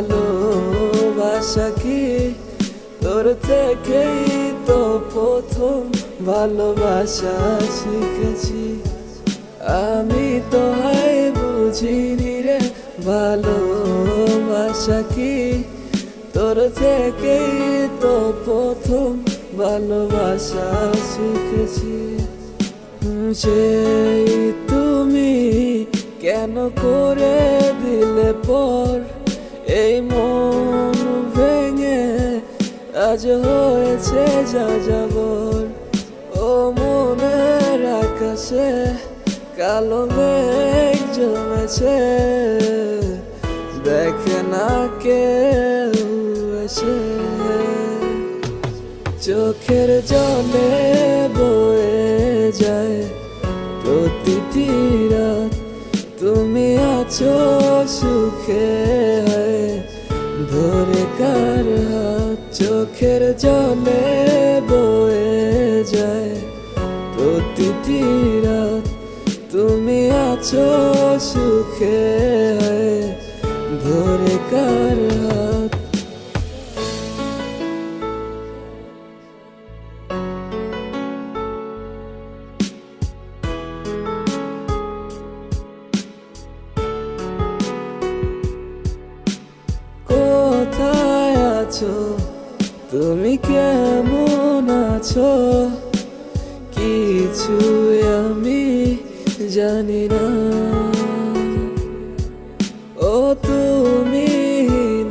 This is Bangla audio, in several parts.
ভালোবাসা কি? তোর থেকেই তো প্রথম ভালোবাসা শিখেছি। আমি তো হাই বুঝিনি রে ভালোবাসা কি? তোর থেকেই তো প্রথম ভালোবাসা শিখেছি। সেই তুমি কেন করে দিলে পর এই মন ভেঙে আজ হয়েছে যা যাবর ও মনের আকাশে কালো মেঘ জমেছে, দেখে না কেউ এসে। চোখের জলে বয়ে যায় প্রতিটি রাত। তুমি আছো সুখে ধরে কার চোখের জলে বয়ে যায় প্রতিটি রাত তুমি আছো সুখে ধরে কার কোথায় আছো? তুমি কেমন আছো? কিছু আমি জানি না। ও তুমি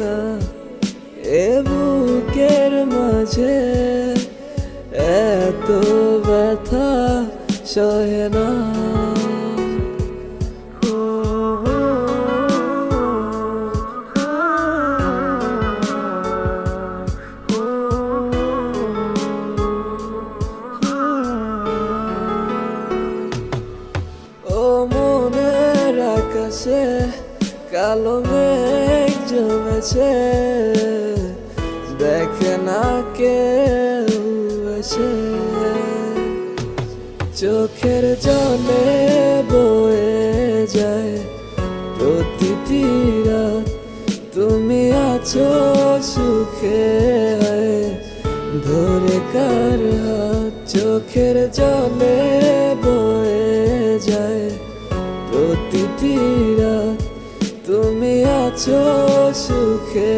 না, এ বুকের মাঝে এত ব্যথা সহে না। আকাশে কালো মেঘ জমেছে। দেখে না কেউ এসে চোখের জলে বয়ে যায় প্রতিটি রাত। তুমি আছো সুখে ধরে কার হাত? চোখের জলে বয়ে যায় প্রতিটি রাত তুমি আছো সুখে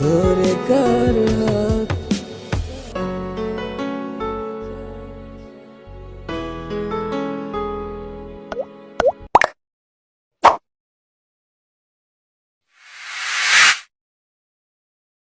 ধরে কার হাত?